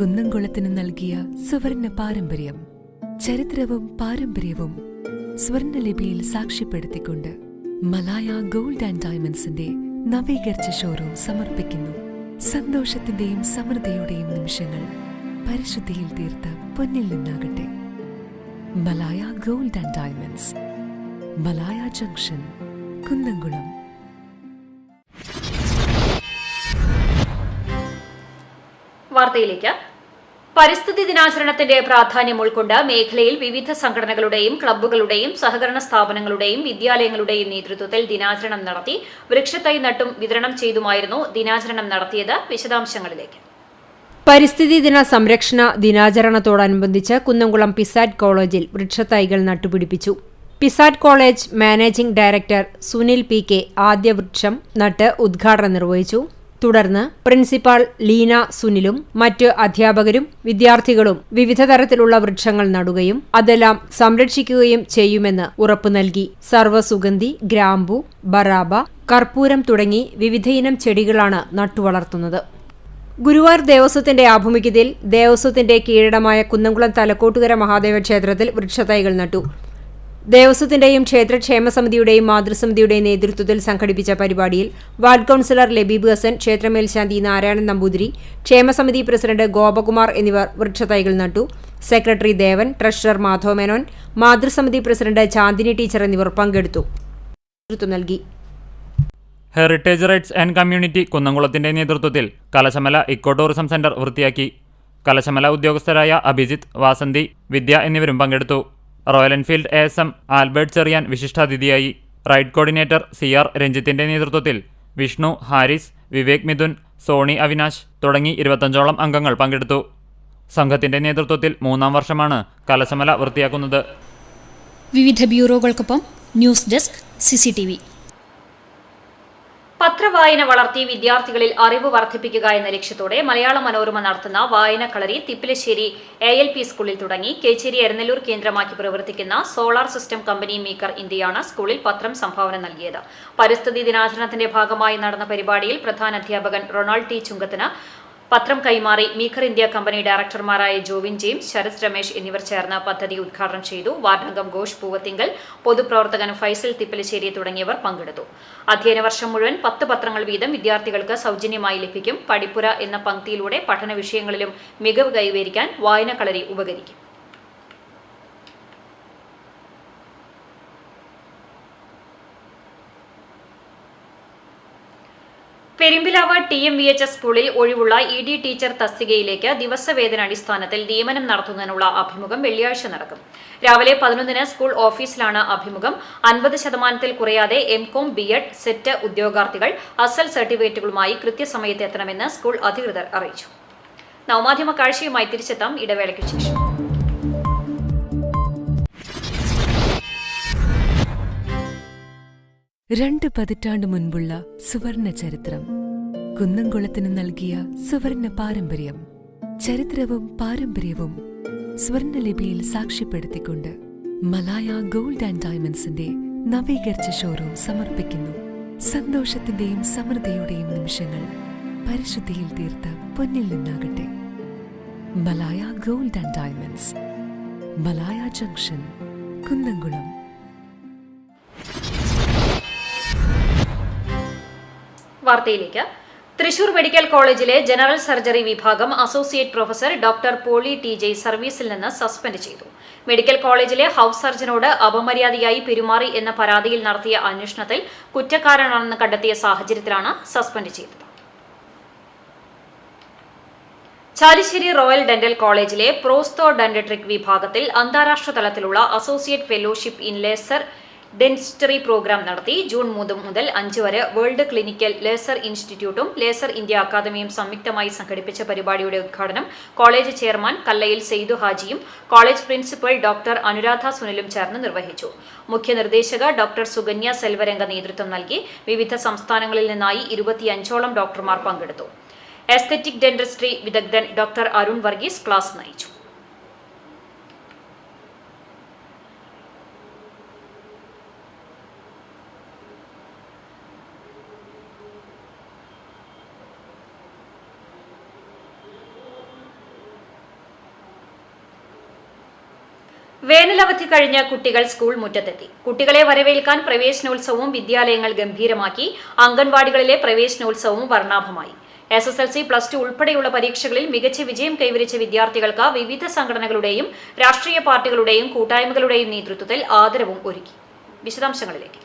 കുന്നംകുളത്തിന് നൽകിയ സുവർണ പാരമ്പര്യം ചരിത്രവും പാരമ്പര്യവും സ്വർണലിപിയിൽ സാക്ഷ്യപ്പെടുത്തിക്കൊണ്ട് മലായ ഗോൾഡ് ആൻഡ് ഡയമണ്ട്സിന്റെ നവീകരിച്ച ഷോറൂം സമർപ്പിക്കുന്നു. സന്തോഷത്തിന്റെയും സമൃദ്ധിയുടെയും നിമിഷങ്ങൾ പരിശുദ്ധിയിൽ തീർത്ത് പൊന്നിൽ നിന്നാകട്ടെ. Malaya gold and diamonds Malaya junction Kunnamkulam. വാർത്തയിലേക്ക്. പരിസ്ഥിതി ദിനാചരണത്തിന്റെ പ്രാധാന്യം ഉൾക്കൊണ്ട് മേഖലയിൽ വിവിധ സംഘടനകളുടെയും ക്ലബ്ബുകളുടെയും സഹകരണ സ്ഥാപനങ്ങളുടെയും വിദ്യാലയങ്ങളുടെയും നേതൃത്വത്തിൽ ദിനാചരണം നടത്തി വൃക്ഷത്തൈ നട്ടും വിതരണം ചെയ്തുമായിരുന്നു ദിനാചരണം നടത്തിയത് വിശദാംശങ്ങളിലേക്ക്. പരിസ്ഥിതി ദിന സംരക്ഷണ ദിനാചരണത്തോടനുബന്ധിച്ച് കുന്നംകുളം പിസാറ്റ് കോളേജിൽ വൃക്ഷത്തൈകൾ നട്ടുപിടിപ്പിച്ചു. Pisat college managing director Sunil P K ആദ്യ വൃക്ഷം നട്ട് ഉദ്ഘാടനം നിർവഹിച്ചു. തുടർന്ന് പ്രിൻസിപ്പാൾ ലീന സുനിലും മറ്റ് അധ്യാപകരും വിദ്യാർത്ഥികളും വിവിധ തരത്തിലുള്ള വൃക്ഷങ്ങൾ നടുകയും അതെല്ലാം സംരക്ഷിക്കുകയും ചെയ്യുമെന്ന് ഉറപ്പു നൽകി. സർവസുഗന്ധി ഗ്രാമ്പു ബറാബ കർപ്പൂരം തുടങ്ങി വിവിധയിനം ചെടികളാണ് നട്ടുവളർത്തുന്നത്. ഗുരുവായൂർ ദേവസ്വത്തിന്റെ ആഭിമുഖ്യത്തിൽ ദേവസ്വത്തിന്റെ കീഴടമായ കുന്നംകുളം തലക്കോട്ടുകര മഹാദേവ ക്ഷേത്രത്തിൽ വൃക്ഷത്തൈകൾ നട്ടു. ദേവസ്വത്തിന്റെയും ക്ഷേത്രക്ഷേമ സമിതിയുടെയും മാതൃസമിതിയുടെയും നേതൃത്വത്തിൽ സംഘടിപ്പിച്ച പരിപാടിയിൽ വാർഡ് കൌൺസിലർ ലബീബ് ഹസൻ ക്ഷേത്രമേൽശാന്തി നാരായണൻ നമ്പൂതിരി ക്ഷേമസമിതി പ്രസിഡന്റ് ഗോപകുമാർ എന്നിവർ വൃക്ഷതൈകൾ നട്ടു. സെക്രട്ടറി ദേവൻ ട്രഷറർ മാധവ മേനോൻ മാതൃസമിതി പ്രസിഡന്റ് ചാന്ദിനി ടീച്ചർ എന്നിവർ പങ്കെടുത്തു. ഹെറിറ്റേജ് റൈറ്റ്സ് ആൻഡ് കമ്മ്യൂണിറ്റി കുന്നംകുളത്തിന്റെ നേതൃത്വത്തിൽ കലശമല ഇക്കോ ടൂറിസം സെന്റർ വൃത്തിയാക്കി. കലശമല ഉദ്യോഗസ്ഥരായ അഭിജിത്ത് വാസന്തി വിദ്യ എന്നിവരും പങ്കെടുത്തു. Royal Enfield A S M Albert Cherian വിശിഷ്ടാതിഥിയായി. Ride coordinator C R രഞ്ജിത്തിന്റെ നേതൃത്വത്തിൽ വിഷ്ണു ഹാരിസ് വിവേക് മിഥുൻ സോണി അവിനാശ് തുടങ്ങി ഇരുപത്തഞ്ചോളം അംഗങ്ങൾ പങ്കെടുത്തു. സംഘത്തിന്റെ നേതൃത്വത്തിൽ മൂന്നാം വർഷമാണ് കലശമല വൃത്തിയാക്കുന്നത്. വിവിധ ബ്യൂറോകൾക്കൊപ്പം ന്യൂസ് ഡെസ്ക് സിസിടിവി പത്രവായന വളർത്തി വിദ്യാർത്ഥികളിൽ അറിവ് വർദ്ധിപ്പിക്കുക എന്ന ലക്ഷ്യത്തോടെ മലയാള മനോരമ നടത്തുന്ന വായന കളരി Thippilassery A L P school തുടങ്ങി കേച്ചേരി എരനല്ലൂർ കേന്ദ്രമാക്കി പ്രവർത്തിക്കുന്ന സോളാർ സിസ്റ്റം കമ്പനി മേക്കർ ഇന്ത്യയാണ് സ്കൂളിൽ പത്രം സംഭാവന നൽകിയത്. പരിസ്ഥിതി ദിനാചരണത്തിന്റെ ഭാഗമായി നടന്ന പരിപാടിയിൽ പ്രധാന അധ്യാപകൻ റൊണാൾഡ് ടി ചുങ്കത്തിന് പത്രം കൈമാറി മീക്കർ ഇന്ത്യ കമ്പനി ഡയറക്ടർമാരായ ജോവിൻ ജെയിംസ് ശരത് രമേശ് എന്നിവർ ചേർന്ന് പദ്ധതി ഉദ്ഘാടനം ചെയ്തു. വാർഡംഗം ഘോഷ് പൂവത്തിങ്കൽ പൊതുപ്രവർത്തകൻ ഫൈസൽ തിപ്പലശ്ശേരി തുടങ്ങിയവർ പങ്കെടുത്തു. അധ്യയന വർഷം മുഴുവൻ പത്ത് പത്രങ്ങൾ വീതം വിദ്യാർത്ഥികൾക്ക് സൗജന്യമായി ലഭിക്കും. പഠിപ്പുര എന്ന പങ്ക്തിയിലൂടെ പഠന വിഷയങ്ങളിലും മികവ് കൈവരിക്കാൻ വായനക്കളരി ഉപകരിക്കും. Perumpilavu T M V H S school ഒഴിവുള്ള ഇ ഡി ടീച്ചർ തസ്തികയിലേക്ക് ദിവസവേതനാടിസ്ഥാനത്തിൽ നിയമനം നടത്തുന്നതിനുള്ള അഭിമുഖം വെള്ളിയാഴ്ച നടക്കും. രാവിലെ പതിനൊന്നിന് സ്കൂൾ ഓഫീസിലാണ് അഭിമുഖം. അൻപത് ശതമാനത്തിൽ കുറയാതെ M Com B Ed SET ഉദ്യോഗാർത്ഥികൾ അസൽ സർട്ടിഫിക്കറ്റുകളുമായി കൃത്യസമയത്ത് എത്തണമെന്ന് സ്കൂൾ അധികൃതർ അറിയിച്ചു. നവമാധ്യമ കാഴ്ചയുമായി തിരിച്ചെത്താം ഇടവേളയ്ക്ക് ശേഷം. രണ്ട് പതിറ്റാണ്ട് മുൻപുള്ള സുവർണ ചരിത്രം. കുന്നംകുളത്തിന് നൽകിയ സുവർണ പാരമ്പര്യം ചരിത്രവും പാരമ്പര്യവും സ്വർണലിപിയിൽ സാക്ഷ്യപ്പെടുത്തിക്കൊണ്ട് മലായ ഗോൾഡ് ആൻഡ് ഡയമണ്ട്സിന്റെ നവീകരിച്ച ഷോറൂം സമർപ്പിക്കുന്നു. സന്തോഷത്തിന്റെയും സമൃദ്ധിയുടെയും നിമിഷങ്ങൾ പരിശുദ്ധിയിൽ തീർത്ത് പൊന്നിൽ നിന്നാകട്ടെ. Malaya gold and diamonds Malaya junction Kunnamkulam. വാർത്തയിലേക്ക്. തൃശൂർ മെഡിക്കൽ കോളേജിലെ ജനറൽ സർജറി വിഭാഗം associate professor doctor Poly T J സർവീസിൽ നിന്ന് സസ്പെൻഡ് ചെയ്തു. മെഡിക്കൽ കോളേജിലെ ഹൌസ് സർജനോട് അപമര്യാദയായി പെരുമാറി എന്ന പരാതിയിൽ നടത്തിയ അന്വേഷണത്തിൽ കുറ്റക്കാരനാണെന്ന് കണ്ടെത്തിയ സാഹചര്യത്തിലാണ് സസ്പെൻഡ് ചെയ്തത്. ചാലിശ്ശേരി റോയൽ ഡെന്റൽ കോളേജിലെ പ്രോസ്തോ ഡെന്റട്രിക് വിഭാഗത്തിൽ അന്താരാഷ്ട്ര തലത്തിലുള്ള associate fellowship in laser dentistry program നടത്തി ജൂൺ മൂന്ന് മുതൽ അഞ്ച് വരെ വേൾഡ് ക്ലിനിക്കൽ ലേസർ ഇൻസ്റ്റിറ്റ്യൂട്ടും ലേസർ ഇന്ത്യ അക്കാദമിയും സംയുക്തമായി സംഘടിപ്പിച്ച പരിപാടിയുടെ ഉദ്ഘാടനം കോളേജ് ചെയർമാൻ കല്ലയിൽ സെയ്തു ഹാജിയും കോളേജ് പ്രിൻസിപ്പൽ ഡോക്ടർ അനുരാധ സുനിലും ചേർന്ന് നിർവഹിച്ചു. മുഖ്യ നിർദ്ദേശക ഡോക്ടർ സുകന്യ സെൽവരംഗ നേതൃത്വം നൽകി വിവിധ സംസ്ഥാനങ്ങളിൽ നിന്നായി ഇരുപത്തിയഞ്ചോളം ഡോക്ടർമാർ പങ്കെടുത്തു. എസ്തെറ്റിക് ഡെന്റിസ്ട്രി വിദഗ്ധൻ ഡോക്ടർ അരുൺ വർഗീസ് ക്ലാസ് നയിച്ചു. വേനലവധി കഴിഞ്ഞ് കുട്ടികൾ സ്കൂൾ മുറ്റത്തെത്തി. കുട്ടികളെ വരവേൽക്കാൻ പ്രവേശനോത്സവവും വിദ്യാലയങ്ങൾ ഗംഭീരമാക്കി. അംഗൻവാടികളിലെ പ്രവേശനോത്സവവും വർണാഭമായി. S S L C plus two ഉൾപ്പെടെയുള്ള പരീക്ഷകളിൽ മികച്ച വിജയം കൈവരിച്ച വിദ്യാർത്ഥികൾക്ക് വിവിധ സംഘടനകളുടെയും രാഷ്ട്രീയ പാർട്ടികളുടെയും കൂട്ടായ്മകളുടെയും നേതൃത്വത്തിൽ ആദരവും ഒരുക്കി. വിശദാംശങ്ങളിലേക്ക്.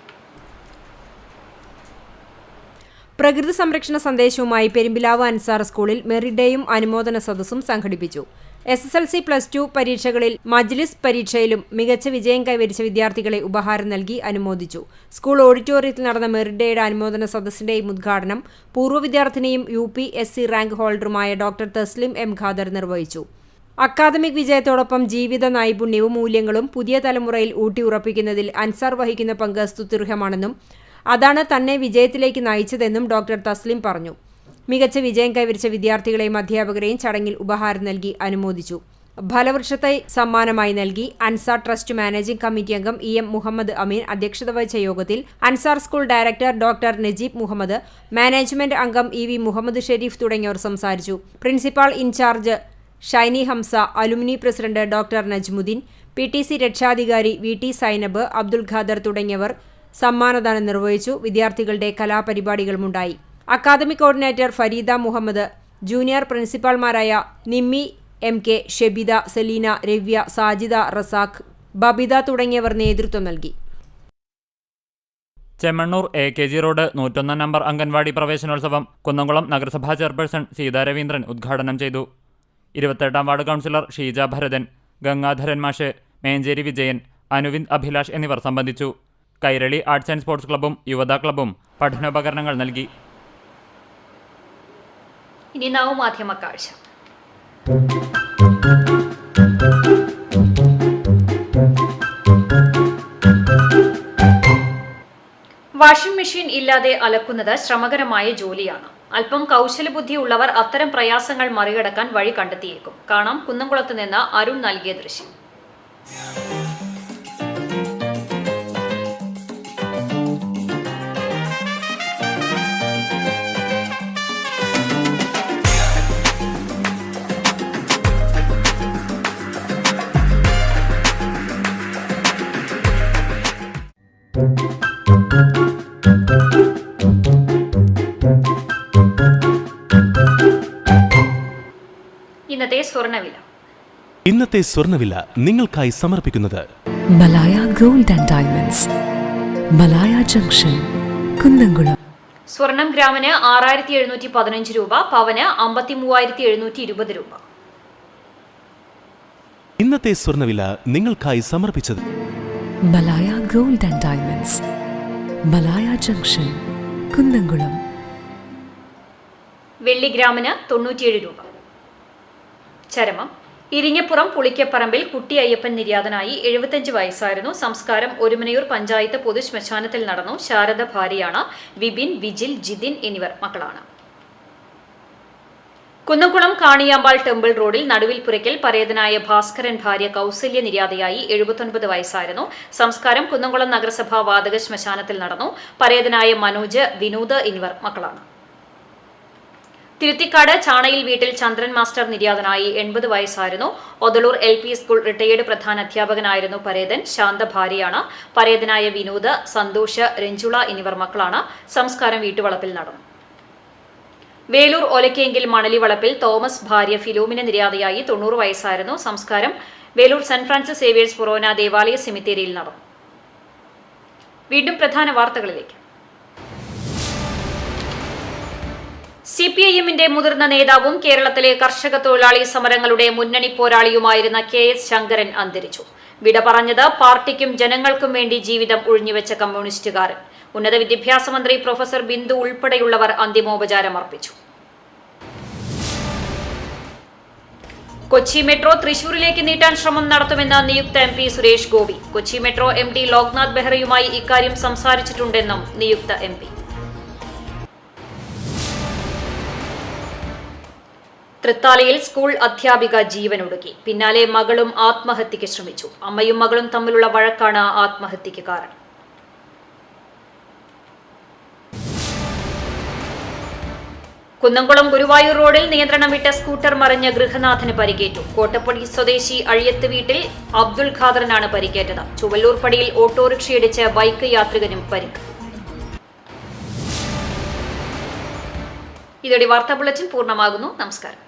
പ്രകൃതി സംരക്ഷണ സന്ദേശവുമായി പെരുമ്പിലാവ് അൻസാർ സ്കൂളിൽ മെറിഡേയും അനുമോദന സദസ്സും സംഘടിപ്പിച്ചു. S S L C plus two പരീക്ഷകളിൽ മജ്ലിസ് പരീക്ഷയിലും മികച്ച വിജയം കൈവരിച്ച വിദ്യാർത്ഥികളെ ഉപഹാരം നൽകി അനുമോദിച്ചു. സ്കൂൾ ഓഡിറ്റോറിയത്തിൽ നടന്ന മെറിറ്റ് ഡേയുടെ അനുമോദന സദസ്സിന്റെയും ഉദ്ഘാടനം പൂർവ വിദ്യാർത്ഥിനിയും U P S C rank ഹോൾഡറുമായ doctor Tasleem M Khader നിർവഹിച്ചു. അക്കാദമിക് വിജയത്തോടൊപ്പം ജീവിത നൈപുണ്യവും മൂല്യങ്ങളും പുതിയ തലമുറയിൽ ഊട്ടിയുറപ്പിക്കുന്നതിൽ അൻസാർ വഹിക്കുന്ന പങ്ക് സ്തുത്യർഹമാണെന്നും അതാണ് തന്നെ വിജയത്തിലേക്ക് നയിച്ചതെന്നും ഡോക്ടർ തസ്ലിം പറഞ്ഞു. മികച്ച വിജയം കൈവരിച്ച വിദ്യാർത്ഥികളെയും അധ്യാപകരെയും ചടങ്ങിൽ ഉപഹാരം നൽകി അനുമോദിച്ചു. ഫലവൃക്ഷത്തെ സമ്മാനമായി നൽകി അൻസാർ ട്രസ്റ്റ് മാനേജിംഗ് കമ്മിറ്റി അംഗം ഇ എം മുഹമ്മദ് അമീൻ അധ്യക്ഷത വഹിച്ച യോഗത്തിൽ Ansar school director doctor Najeeb Muhammad management അംഗം ഇ വി മുഹമ്മദ് ഷെരീഫ് തുടങ്ങിയവർ സംസാരിച്ചു. Principal incharge Shiny Hamsa alumni president doctor Najmuddeen P T C രക്ഷാധികാരി വി ടി സൈനബ് അബ്ദുൽ ഖാദർ തുടങ്ങിയവർ സമ്മാനദാനം നിർവഹിച്ചു. വിദ്യാർത്ഥികളുടെ കലാപരിപാടികളുമുണ്ടായി. Academic coordinator Fareeda Muhammad junior പ്രിൻസിപ്പാൾമാരായ Nimmi M K Shebida Selina Ravya Sajida Razak Babitha തുടങ്ങിയവർ നേതൃത്വം നൽകി. Chemmanur A K G road നൂറ്റൊന്നാം നമ്പർ അംഗൻവാടി പ്രവേശനോത്സവം കുന്നംകുളം നഗരസഭാ ചെയർപേഴ്സൺ സീതാ രവീന്ദ്രൻ ഉദ്ഘാടനം ചെയ്തു. ഇരുപത്തെട്ടാം വാർഡ് കൗൺസിലർ ഷീജ ഭരതൻ ഗംഗാധരൻ മാഷ് മേഞ്ചേരി വിജയൻ അനുവിന്ദ് അഭിലാഷ് എന്നിവർ സംബന്ധിച്ചു. കൈരളി ആർട്സ് ആൻഡ് സ്പോർട്സ് ക്ലബ്ബും യുവതാ ക്ലബ്ബും പഠനോപകരണങ്ങൾ നൽകി. ഇനി നവമാധ്യമ കാഴ്ച. വാഷിംഗ് മെഷീൻ ഇല്ലാതെ അലക്കുന്നത് ശ്രമകരമായ ജോലിയാണ്. അല്പം കൗശലബുദ്ധി ഉള്ളവർ അത്തരം പ്രയാസങ്ങൾ മറികടക്കാൻ വഴി കണ്ടെത്തിയേക്കും. കാണാം കുന്നംകുളത്ത് നിന്ന് അരുൺ നൽകിയ ദൃശ്യം. സ്വർണവില. ഇന്നത്തെ സ്വർണവില നിങ്ങൾക്കായി സമർപ്പിക്കുന്നത് Malaya gold and diamonds. Malaya junction Kunnamkulam. സ്വർണം ഗ്രാമിന് ആറായിരത്തി എഴുന്നൂറ്റി പതിനഞ്ച് രൂപ പവന് അമ്പത്തി മൂവായിരത്തി എഴുന്നൂറ്റി ഇരുപത് രൂപ. ഇന്നത്തെ സ്വർണവില നിങ്ങൾക്കായി സമർപ്പിച്ചത് Malaya gold and diamonds. Malaya junction Kunnamkulam. വെള്ളി ഗ്രാമിന് തൊണ്ണൂറ്റിയേഴ് രൂപ. ചരമം. ഇരിങ്ങപ്പുറം പുളിക്കപ്പറമ്പിൽ കുട്ടി അയ്യപ്പൻ നിര്യാതനായി എഴുപത്തഞ്ച് വയസ്സായിരുന്നു. സംസ്കാരം ഒരുമനയൂർ പഞ്ചായത്ത് പൊതുശ്മശാനത്തിൽ നടന്നു. ശാരദ ഭാര്യയാണ് വിപിൻ വിജിൽ ജിതിൻ എന്നിവർ മക്കളാണ്. കുന്നംകുളം കാണിയാമ്പാൾ ടെമ്പിൾ റോഡിൽ നടുവിൽ പുരയ്ക്കൽ പരേതനായ ഭാസ്കരൻ ഭാര്യ കൌസല്യ നിര്യാതയായി എഴുപത്തൊൻപത് വയസ്സായിരുന്നു. സംസ്കാരം കുന്നംകുളം നഗരസഭാ വാതക ശ്മശാനത്തിൽ നടന്നു. പരേതനായ മനോജ് വിനോദ് എന്നിവർ മക്കളാണ്. തിരുത്തിക്കാട് ചാണയിൽ വീട്ടിൽ ചന്ദ്രൻ മാസ്റ്റർ നിര്യാതനായി എൺപത് വയസ്സായിരുന്നു. Othalur L P school retired പ്രധാന അധ്യാപകനായിരുന്നു പരേതൻ ശാന്ത ഭാര്യയാണ്. പരേതനായ വിനോദ് സന്തോഷ് രഞ്ജുള എന്നിവർ മക്കളാണ്. സംസ്കാരം വീട്ടുവളപ്പിൽ നടന്നു. വേലൂർ ഒലക്കേങ്കിൽ മണലി വളപ്പിൽ തോമസ് ഭാര്യ ഫിലോമിന നിര്യാതയായി തൊണ്ണൂറ് വയസ്സായിരുന്നു. സംസ്കാരം വേലൂർ സെന്റ് ഫ്രാൻസിസ് സേവിയേഴ്സ് ഫൊറോന ദേവാലയ സെമിത്തേരിയിൽ നടന്നു. വീണ്ടും പ്രധാന വാർത്തകളിലേക്ക്. സി പി ഐ എമ്മിന്റെ മുതിർന്ന നേതാവും കേരളത്തിലെ കർഷക തൊഴിലാളി സമരങ്ങളുടെ മുന്നണി പോരാളിയുമായിരുന്ന കെ എസ് ശങ്കരൻ അന്തരിച്ചു. വിട പറഞ്ഞത് പാർട്ടിക്കും ജനങ്ങൾക്കും വേണ്ടി ജീവിതം ഒഴിഞ്ഞുവെച്ച കമ്മ്യൂണിസ്റ്റുകാരൻ ഉന്നത വിദ്യാഭ്യാസ മന്ത്രി പ്രൊഫസർ ബിന്ദു ഉൾപ്പെടെയുള്ളവർ അന്തിമോപചാരം അർപ്പിച്ചു. കൊച്ചി മെട്രോ തൃശൂരിലേക്ക് നീട്ടാൻ ശ്രമം നടത്തുമെന്ന് നിയുക്ത M Suresh Gopi. Kochi metro M Loknath ബെഹ്റയുമായി ഇക്കാര്യം സംസാരിച്ചിട്ടുണ്ടെന്നും നിയുക്ത എം പി. തൃത്താലയിൽ സ്കൂൾ അധ്യാപിക ജീവനൊടുക്കി. പിന്നാലെ മകളും ആത്മഹത്യയ്ക്ക് ശ്രമിച്ചു. അമ്മയും മകളും തമ്മിലുള്ള വഴക്കാണ് ആത്മഹത്യയ്ക്ക് കാരണം. കുന്നംകുളം ഗുരുവായൂർ റോഡിൽ നിയന്ത്രണം വിട്ട സ്കൂട്ടർ മറിഞ്ഞ് ഗൃഹനാഥന് പരിക്കേറ്റു. കോട്ടപ്പടി സ്വദേശി അഴിയത്ത് വീട്ടിൽ അബ്ദുൽ ഖാദറിനാണ് പരിക്കേറ്റത്. ചുവല്ലൂർ പടിയിൽ ഓട്ടോറിക്ഷയിടിച്ച് ബൈക്ക് യാത്രികനും പരിക്ക്. ഇതോടെ വാർത്താ ബുള്ളറ്റിൻ പൂർണമാകുന്നു. നമസ്കാരം.